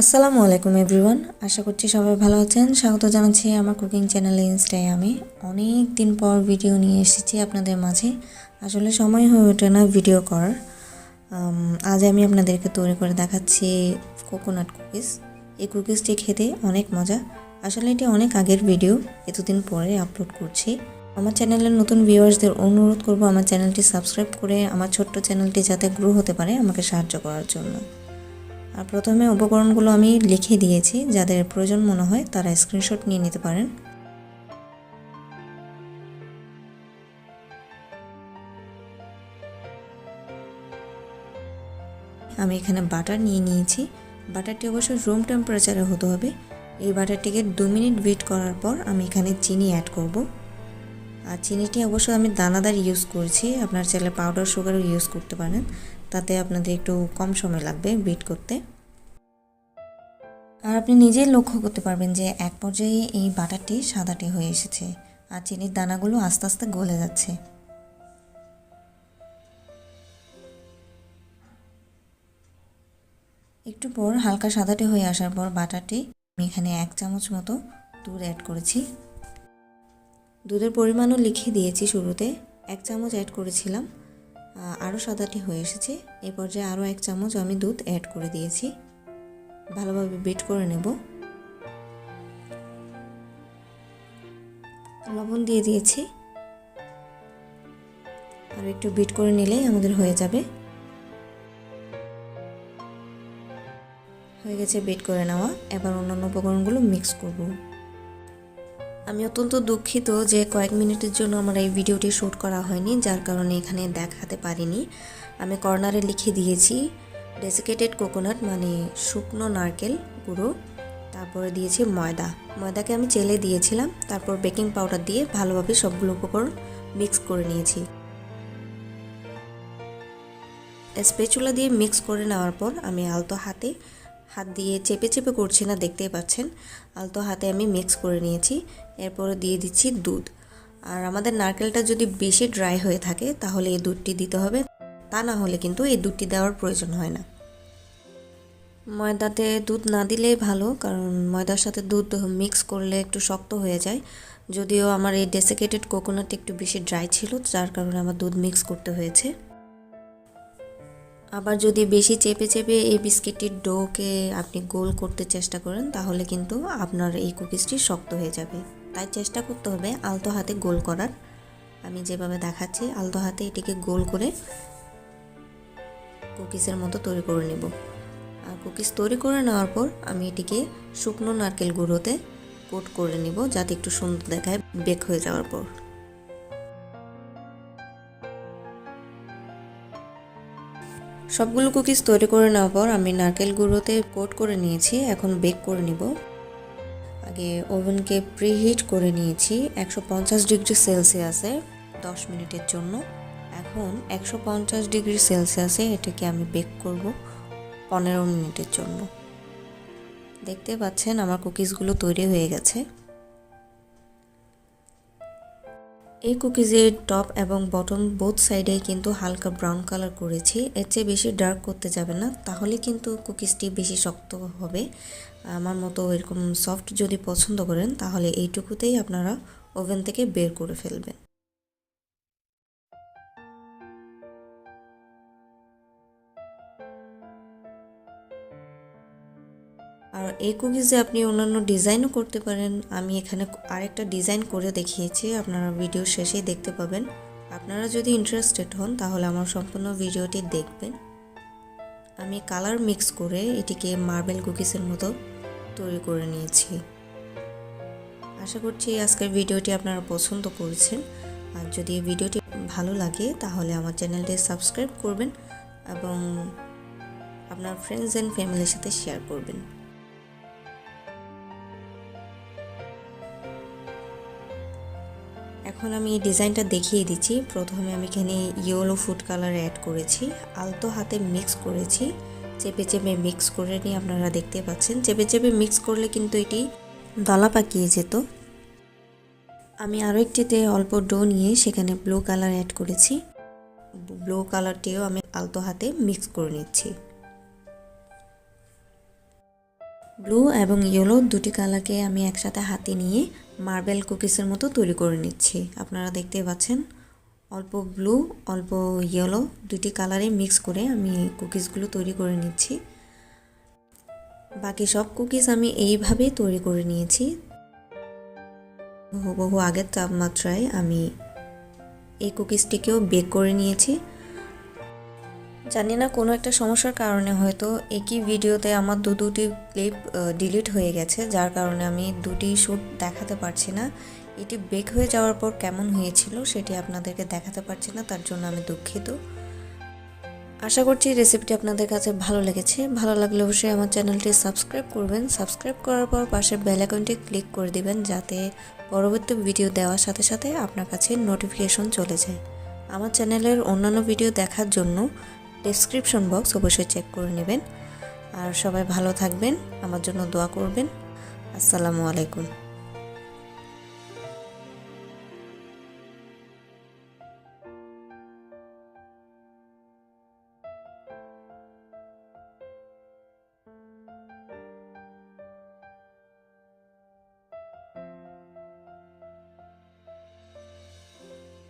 আসসালামু আলাইকুম এভরিওয়ান, আশা করছি সবাই ভালো আছেন। স্বাগত জানাচ্ছি আমার কুকিং চ্যানেলে ইনস্টায় আমি। অনেক দিন পর ভিডিও নিয়ে এসেছি আপনাদের মাঝে। আসলে সময় হয়ে ওঠে না ভিডিও করার। আজ আমি আপনাদেরকে তৈরি করে দেখাচ্ছি কোকোনাট কুকিজ এই কুকিজটি খেতে অনেক মজা। আসলে এটি অনেক আগের ভিডিও, এতদিন পরে আপলোড করছি। আমার চ্যানেলের নতুন ভিউয়ার্সদের অনুরোধ করব আমার চ্যানেলটি সাবস্ক্রাইব করে আমার ছোট্ট চ্যানেলটি যাতে গ্রো হতে পারে আমাকে সাহায্য করার জন্য। আর প্রথমে উপকরণগুলো আমি লিখে দিয়েছি, যাদের প্রয়োজন মনে হয় তারা স্ক্রিনশট নিয়ে নিতে পারেন। আমি এখানে বাটার নিয়ে নিয়েছি। বাটারটি অবশ্যই রুম টেম্পারেচারে হতে হবে। এই বাটারটিকে দু মিনিট বিট করার পর আমি এখানে চিনি অ্যাড করব। আর চিনিটি অবশ্যই আমি দানাদার ইউজ করছি। আপনার চাইলে পাউডার সুগারও ইউজ করতে পারেন। তাতে আপনাদের একটু কম সময় লাগবে বিট করতে। আর আপনি নিজেই লক্ষ্য করতে পারবেন যে এক পর্যায়ে এই বাটারটি সাদাটে হয়ে এসেছে আর চিনির দানাগুলো আস্তে আস্তে গলে যাচ্ছে। একটু পর হালকা সাদাটে হয়ে আসার পর বাটারটি আমি এখানে এক চামচ মতো দুধ অ্যাড করেছি। দুধের পরিমাণও লিখে দিয়েছি শুরুতে, এক চামচ অ্যাড করেছিলাম। আরও সাদাটি হয়ে এসেছে। এই পর্যায়ে আরও এক চামচ আমি দুধ অ্যাড করে দিয়েছি। ভালোভাবে বিট করে নেব। লবণ দিয়ে দিয়েছি। আর একটু বিট করে নিলেই আমাদের হয়ে যাবে। হয়ে গেছে বিট করে নেওয়া। এবার অন্যান্য উপকরণগুলো মিক্স করব। আমি অত্যন্ত দুঃখিত যে কয়েক মিনিটের জন্য আমার এই ভিডিওটি শ্যুট করা হয়নি, যার কারণে এখানে দেখাতে পারিনি। আমি কর্নারে লিখে দিয়েছি ডেসিকেটেড কোকোনাট মানে শুকনো নারকেল গুঁড়ো। তারপরে দিয়েছি ময়দা। ময়দাকে আমি চেলে দিয়েছিলাম, তারপর বেকিং পাউডার দিয়ে ভালোভাবে সবগুলো উপকরণ মিক্স করে নিয়েছি। স্পেচুলা দিয়ে মিক্স করে নেওয়ার পর আমি আলতো হাতে, হাত দিয়ে চেপে চেপে করছি না, দেখতেই পাচ্ছেন। আলতো হাতে আমি মিক্স করে নিয়েছি। এরপরে দিয়ে দিচ্ছি দুধ। আর আমাদের নারকেলটা যদি বেশি ড্রাই হয়ে থাকে, তাহলে এই দুধটি দিতে হবে। তা না হলে কিন্তু এই দুধটি দেওয়ার প্রয়োজন হয় না। ময়দাতে দুধ না দিলেই ভালো, কারণ ময়দার সাথে দুধ মিক্স করলে একটু শক্ত হয়ে যায়। যদিও আমার এই ডেসিকেটেড কোকোনাট একটু বেশি ড্রাই ছিল, যার কারণে আমার দুধ মিক্স করতে হয়েছে। আবার যদি বেশি চেপে চেপে এই বিস্কিটটির ডোকে আপনি গোল করতে চেষ্টা করেন, তাহলে কিন্তু আপনার এই কুকিজটি শক্ত হয়ে যাবে। তাই চেষ্টা করতে হবে আলতো হাতে গোল করার। আমি যেভাবে দেখাচ্ছি, আলতো হাতে এটিকে গোল করে কুকিজের মতো তৈরি করে নেব। আর কুকিজ তৈরি করে নেওয়ার পর আমি এটিকে শুকনো নারকেল গুঁড়োতে কোট করে নিব, যাতে একটু সুন্দর দেখায় বেক হয়ে যাওয়ার পর। সবগুলো কুকিজ তৈরি করে নেওয়ার পর আমি নারকেল গুঁড়োতে কোট করে নিয়েছি, এখন বেক করে নিব। আগে ওভেনকে প্রিহিট করে নিয়েছি একশো পঞ্চাশ ডিগ্রি সেলসিয়াসে দশ মিনিটের জন্য। এখন একশো পঞ্চাশ ডিগ্রি সেলসিয়াসে এটাকে আমি বেক করব পনেরো মিনিটের জন্য। দেখতে পাচ্ছেন আমার কুকিজগুলো তৈরি হয়ে গেছে। এই কুকিজের টপ এবং বটম বোথ সাইডে কিন্তু হালকা ব্রাউন কালার করেছি। এর চেয়ে বেশি ডার্ক করতে যাবে না, তাহলে কিন্তু কুকিজটি বেশি শক্ত হবে। আমার মতো এরকম সফট যদি পছন্দ করেন, তাহলে এইটুকুতেই আপনারা ওভেন থেকে বের করে ফেলবেন। আর এই কুকিজে আপনি অন্যান্য ডিজাইনও করতে পারেন, আমি এখানে আরেকটা ডিজাইন করে দেখিয়েছি, আপনারা ভিডিও শেষেই দেখতে পাবেন। আপনারা যদি ইন্টারেস্টেড হন, তাহলে আমার সম্পূর্ণ ভিডিওটি দেখবেন। আমি কালার মিক্স করে এটিকে মার্বেল কুকিজের মতো তৈরি করে নিয়েছি। আশা করছি আজকের ভিডিওটি আপনারা পছন্দ করেছেন। আর যদি ভিডিওটি ভালো লাগে, তাহলে আমার চ্যানেলটি সাবস্ক্রাইব করবেন এবং আপনার ফ্রেন্ডস অ্যান্ড ফ্যামিলির সাথে শেয়ার করবেন। এখন আমি ডিজাইনটা দেখিয়ে দিচ্ছি। প্রথমে আমি এখানে ইয়েলো ফুড কালার অ্যাড করেছি। আলতো হাতে মিক্স করেছি। চেপে চেপে মিক্স করে নিয়ে আপনারা দেখতে পাচ্ছেন। চেপে চেপে মিক্স করলে কিন্তু এটি দলা পাকিয়ে যেত। আমি আরও একটিতে অল্প ডো নিয়ে সেখানে ব্লু কালার অ্যাড করেছি। ব্লু কালারটিও আমি আলতো হাতে মিক্স করে নিচ্ছি। ব্লু এবং ইয়েলো দুটি কালারকে আমি একসাথে হাতে নিয়ে মার্বেল কুকিজের মতো তৈরি করে নিচ্ছি। আপনারা দেখতে পাচ্ছেন, অল্প ব্লু, অল্প ইয়েলো দুটি কালারে মিক্স করে আমি কুকিজগুলো তৈরি করে নিচ্ছি। বাকি সব কুকিজ আমি এইভাবেই তৈরি করে নিয়েছি। বহু বহু আগের তাপমাত্রায় আমি এই কুকিজটিকেও বেক করে নিয়েছি। জানি না কোনো একটা সমস্যার কারণে হয়তো একই ভিডিওতে আমার দু দুটি ক্লিপ ডিলিট হয়ে গেছে, যার কারণে আমি দুটি শ্যুট দেখাতে পারছি না। এটি ব্রেক হয়ে যাওয়ার পর কেমন হয়েছিল সেটি আপনাদেরকে দেখাতে পারছি না, তার জন্য আমি দুঃখিত। আশা করছি রেসিপিটি আপনাদের কাছে ভালো লেগেছে। ভালো লাগলে অবশ্যই আমার চ্যানেলটি সাবস্ক্রাইব করবেন। সাবস্ক্রাইব করার পর পাশে আইকনটি ক্লিক করে দিবেন, যাতে পরবর্তী ভিডিও দেওয়ার সাথে সাথে আপনার কাছে নোটিফিকেশন চলে যায়। আমার চ্যানেলের অন্যান্য ভিডিও দেখার জন্য ডেসক্রিপশন বক্স অবশ্যই চেক করে নেবেন। আর সবাই ভালো থাকবেন, আমার জন্য দোয়া করবেন। আসসালামু আলাইকুম।